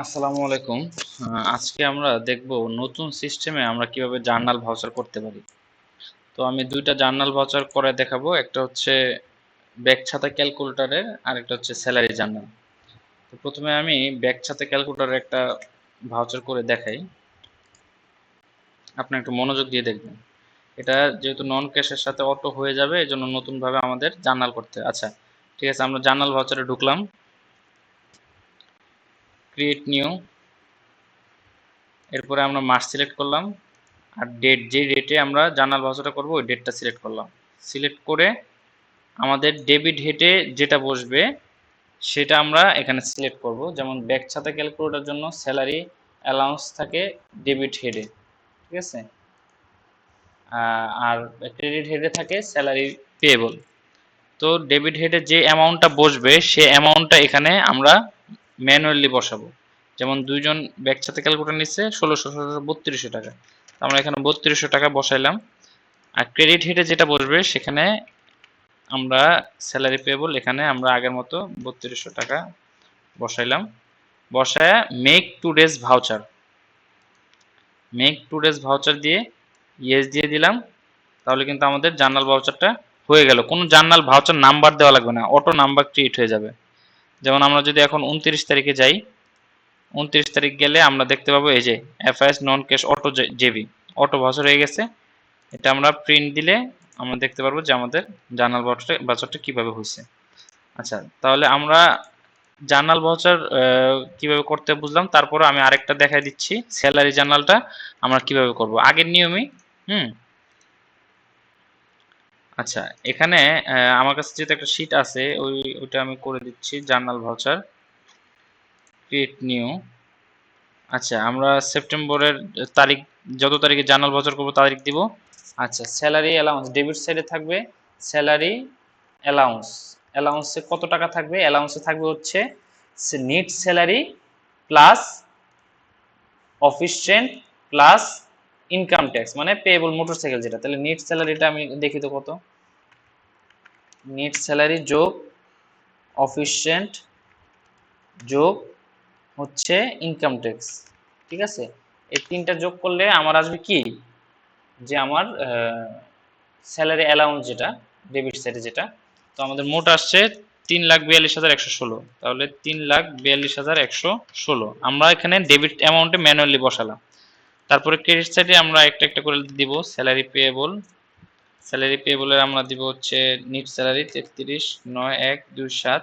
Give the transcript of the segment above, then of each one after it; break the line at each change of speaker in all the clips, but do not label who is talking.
আসসালামু আলাইকুম। আজকে আমরা দেখব নতুন সিস্টেমে আমরা কীভাবে জার্নাল ভাউচার করতে পারি। তো আমি দুইটা জার্নাল ভাউচার করে দেখাবো, একটা হচ্ছে ব্যাক ছাতা ক্যালকুলেটরের আর একটা হচ্ছে স্যালারি জার্নাল তো প্রথমে আমি ব্যাক ছাতা ক্যালকুলেটরের একটা ভাউচার করে দেখাই। আপনি একটু মনোযোগ দিয়ে দেখবেন। এটা যেহেতু নন ক্যাশের সাথে অটো হয়ে যাবে এই জন্য নতুনভাবে আমাদের জার্নাল করতে আচ্ছা ঠিক আছে, আমরা জার্নাল ভাউচারে ঢুকলাম। ক্রিয়েট নিউ এরপরে আমরা মাস সিলেক্ট করলাম। আর ডেট যে ডেটে আমরা জার্নাল ভাউচারটা করব, ওই ডেটটা সিলেক্ট করলাম। সিলেক্ট করে আমাদের ডেবিট হেডে যেটা বসবে, সেটা আমরা এখানে সিলেক্ট করব। যেমন ব্যাক ছাতা ক্যালকুলেটার জন্য স্যালারি অ্যালাউন্স থাকে ডেবিট হেডে ঠিক আছে? আর ক্রেডিট হেডে থাকে স্যালারি পেয়েবল তো ডেবিট হেডে যে অ্যামাউন্টটা বসবে, সে অ্যামাউন্টটা এখানে আমরা ম্যানুয়ালি বসাবো। যেমন দুইজন ব্যাগ সাথে ক্যালকুলেটর নিচ্ছে ষোলোশো বত্রিশশো টাকা। আমরা এখানে বত্রিশশো টাকা বসাইলাম। আর ক্রেডিট হেডে যেটা বসবে, সেখানে আমরা স্যালারি পেয়েবল এখানে আমরা আগের মতো বত্রিশশো টাকা বসাইলাম। বসায় make two days voucher make two days voucher দিয়ে ইয়েস দিয়ে দিলাম। তাহলে কিন্তু আমাদের জার্নাল ভাউচারটা হয়ে গেল। কোনো জার্নাল ভাউচার নাম্বার দেওয়া লাগবে না। অটো নাম্বার ক্রিয়েট হয়ে যাবে। যেমন আমরা যদি এখন উনত্রিশ তারিখে যাই, উনত্রিশ তারিখ গেলে আমরা দেখতে পাবো এই যে FIS non cash auto JB auto voucher হয়ে গেছে। এটা আমরা প্রিন্ট দিলে আমরা দেখতে পারব যে আমাদের জার্নাল ভাউচার ভাউচারটা কীভাবে হয়েছে। আচ্ছা তাহলে আমরা জার্নাল ভাউচার কীভাবে করতে বুঝলাম? তারপরে আমি আরেকটা দেখাই দিচ্ছি। স্যালারি জার্নালটা আমরা কীভাবে করব? আগের নিয়মই, হুম? আচ্ছা এখানে আমার কাছে যেহেতু একটা শীট আছে, ওই, ওইটা আমি করে দিচ্ছি জার্নাল ভাউচার ক্রিয়েট নিউ আচ্ছা আমরা সেপ্টেম্বরের তারিখ, যত তারিখে জার্নাল ভাউচার করব তারিখ দিব? আচ্ছা স্যালারি অ্যালাউন্স ডেবিট সাইডে থাকবে স্যালারি অ্যালাউন্স অ্যালাউন্সে কত টাকা থাকবে? অ্যালাউন্সে থাকবে হচ্ছে net salary plus office rent plus income tax মানে পেয়েবল মোটরসাইকেল যেটা, তাহলে নিট স্যালারিটা আমি দেখি তো কত? নেট স্যালারি যোগ অফিস রেন্ট যোগ হচ্ছে ইনকাম ট্যাক্স ঠিক আছে? এই তিনটা যোগ করলে আমার আসবে কি? যে আমার স্যালারি অ্যালাউন্স যেটা ডেবিট সাইডে যেটা, তো আমাদের মোট আসছে তিন লাখ বিয়াল্লিশ হাজার একশো ষোলো, তাহলে তিন লাখ বিয়াল্লিশ হাজার একশো ষোলো। আমরা এখানে ডেবিট অ্যামাউন্টে ম্যানুয়ালি বসালাম। তারপরে ক্রেডিট সাইডে আমরা একটা একটা করে দিব স্যালারি পেয়েবল স্যালারি পেয়েবলের আমরা দিব হচ্ছে নিট স্যালারি তেত্রিশ, নয়, এক, দুই, সাত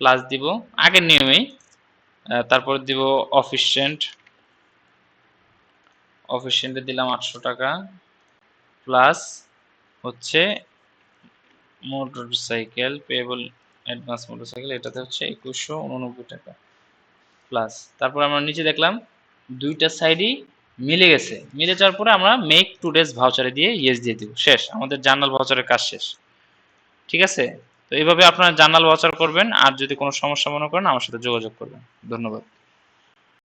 প্লাস দিব। আগের নিয়মেই তারপর দিব অফিস রেন্ট অফিস রেন্টে দিলাম আটশো টাকা প্লাস হচ্ছে মোটরসাইকেল পেয়েবল অ্যাডভান্স মোটরসাইকেল এটাতে হচ্ছে একুশশো উননব্বই টাকা প্লাস তারপর আমরা নিচে দেখলাম, দুইটা সাইডই মিলে গেছে। মিলে যাওয়ার পরে আমরা মেক টু ডেজ ভাউচারে দিয়ে ইয়েস দিয়ে দিব। শেষ। আমাদের জার্নাল ভাউচারের কাজ শেষ। ঠিক আছে? তো এইভাবে আপনারা জার্নাল ভাউচার করবেন। আর যদি কোনো সমস্যা মনে করেন, আমার সাথে যোগাযোগ করবেন। ধন্যবাদ।